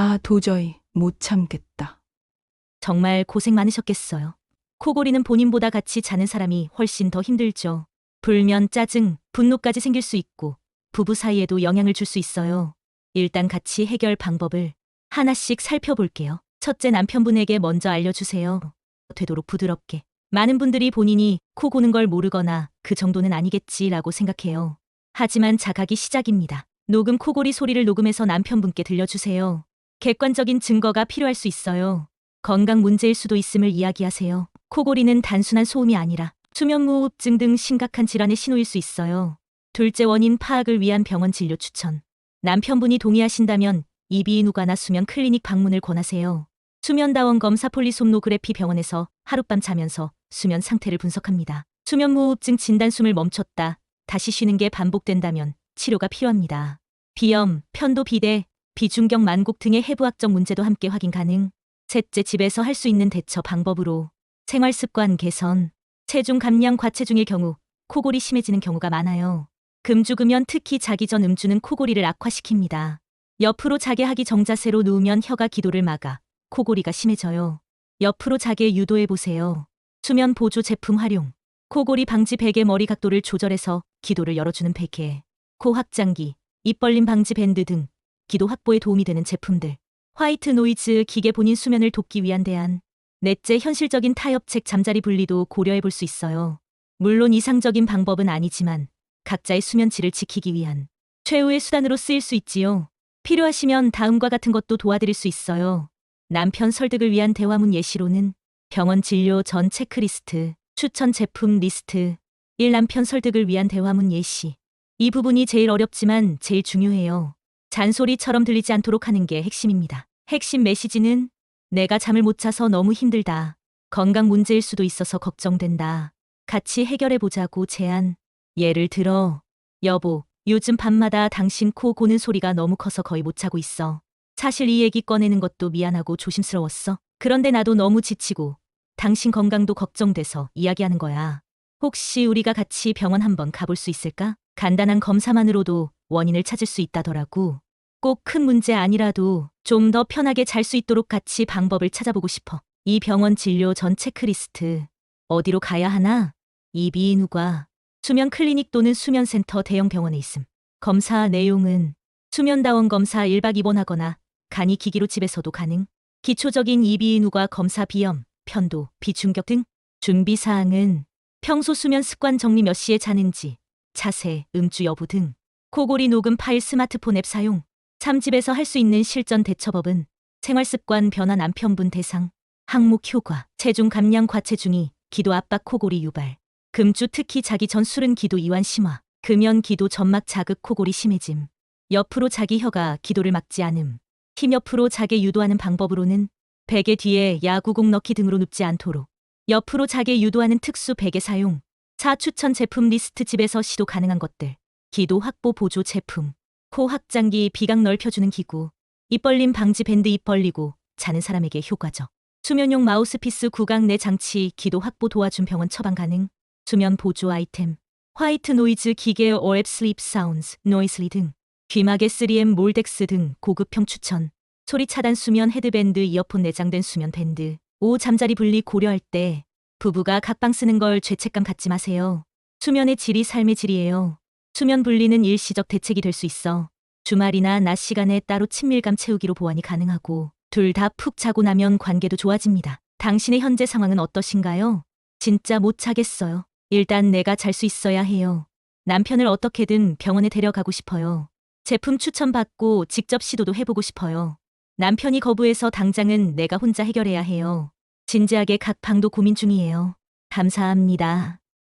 아, 도저히 못 참겠다. 정말 고생 많으셨겠어요. 코골이는 본인보다 같이 자는 사람이 훨씬 더 힘들죠. 불면, 짜증, 분노까지 생길 수 있고 부부 사이에도 영향을 줄 수 있어요. 일단 같이 해결 방법을 하나씩 살펴볼게요. 첫째 남편분에게 먼저 알려주세요. 되도록 부드럽게. 많은 분들이 본인이 코 고는 걸 모르거나 그 정도는 아니겠지라고 생각해요. 하지만 자각이 시작입니다. 녹음 코골이 소리를 녹음해서 남편분께 들려주세요. 객관적인 증거가 필요할 수 있어요. 건강 문제일 수도 있음을 이야기하세요. 코골이는 단순한 소음이 아니라 수면무호흡증 등 심각한 질환의 신호일 수 있어요. 둘째 원인 파악을 위한 병원 진료 추천. 남편분이 동의하신다면 이비인후과나 수면 클리닉 방문을 권하세요. 수면다원 검사 폴리솜노그래피 병원에서 하룻밤 자면서 수면 상태를 분석합니다. 수면무호흡증 진단 숨을 멈췄다. 다시 쉬는 게 반복된다면 치료가 필요합니다. 비염, 편도 비대, 비중격 만곡 등의 해부학적 문제도 함께 확인 가능. 셋째 집에서 할 수 있는 대처 방법으로 생활 습관 개선, 체중 감량 과체중일 경우 코골이 심해지는 경우가 많아요. 금주금연 특히 자기 전 음주는 코골이를 악화시킵니다. 옆으로 자게 하기 정자세로 누우면 혀가 기도를 막아 코골이가 심해져요. 옆으로 자게 유도해 보세요. 수면 보조 제품 활용. 코골이 방지 베개 머리 각도를 조절해서 기도를 열어주는 베개. 코 확장기, 입 벌림 방지 밴드 등 기도 확보에 도움이 되는 제품들. 화이트 노이즈 기계 본인 수면을 돕기 위한 대안. 넷째 현실적인 타협책 잠자리 분리도 고려해 볼 수 있어요. 물론 이상적인 방법은 아니지만 각자의 수면 질을 지키기 위한 최후의 수단으로 쓰일 수 있지요. 필요하시면 다음과 같은 것도 도와드릴 수 있어요. 남편 설득을 위한 대화문 예시로는 병원 진료 전 체크리스트, 추천 제품 리스트, 1. 남편 설득을 위한 대화문 예시. 이 부분이 제일 어렵지만 제일 중요해요. 잔소리처럼 들리지 않도록 하는 게 핵심입니다. 핵심 메시지는 내가 잠을 못 자서 너무 힘들다. 건강 문제일 수도 있어서 걱정된다. 같이 해결해 보자고 제안. 예를 들어, 여보, 요즘 밤마다 당신 코 고는 소리가 너무 커서 거의 못 자고 있어. 사실 이 얘기 꺼내는 것도 미안하고 조심스러웠어. 그런데 나도 너무 지치고 당신 건강도 걱정돼서 이야기하는 거야. 혹시 우리가 같이 병원 한번 가볼 수 있을까? 간단한 검사만으로도 원인을 찾을 수 있다더라고. 꼭 큰 문제 아니라도 좀 더 편하게 잘 수 있도록 같이 방법을 찾아보고 싶어. 이 병원 진료 전 체크리스트. 어디로 가야 하나? 이비인후과, 수면 클리닉 또는 수면센터 대형 병원에 있음. 검사 내용은 수면다원 검사 1박 입원하거나 간이 기기로 집에서도 가능. 기초적인 이비인후과 검사 비염, 편도, 비중격 등 준비 사항은 평소 수면 습관 정리 몇 시에 자는지, 자세, 음주 여부 등 코골이 녹음 파일 스마트폰 앱 사용, 참집에서 할 수 있는 실전 대처법은 생활 습관 변화 남편분 대상, 항목 효과, 체중 감량 과체중이 기도 압박 코골이 유발, 금주 특히 자기 전 술은 기도 이완 심화, 금연 기도 점막 자극 코골이 심해짐, 옆으로 자기 혀가 기도를 막지 않음, 힘 옆으로 자게 유도하는 방법으로는 베개 뒤에 야구공 넣기 등으로 눕지 않도록 옆으로 자게 유도하는 특수 베개 사용, 차 추천 제품 리스트 집에서 시도 가능한 것들, 기도 확보 보조 제품, 코 확장기 비강 넓혀주는 기구, 입 벌림 방지 밴드 입 벌리고 자는 사람에게 효과적. 수면용 마우스피스 구강 내 장치 기도 확보 도와준 병원 처방 가능. 수면 보조 아이템. 화이트 노이즈 기계 오앱 슬립 사운즈, 노이슬리 등. 귀마개 3M 몰덱스 등 고급형 추천. 소리 차단 수면 헤드밴드 이어폰 내장된 수면 밴드. 오후 잠자리 분리 고려할 때 부부가 각방 쓰는 걸 죄책감 갖지 마세요. 수면의 질이 삶의 질이에요. 수면 분리는 일시적 대책이 될 수 있어. 주말이나 낮 시간에 따로 친밀감 채우기로 보완이 가능하고 둘 다 푹 자고 나면 관계도 좋아집니다. 당신의 현재 상황은 어떠신가요? 진짜 못 자겠어요. 일단 내가 잘 수 있어야 해요. 남편을 어떻게든 병원에 데려가고 싶어요. 제품 추천받고 직접 시도도 해보고 싶어요. 남편이 거부해서 당장은 내가 혼자 해결해야 해요. 진지하게 각 방도 고민 중이에요. 감사합니다.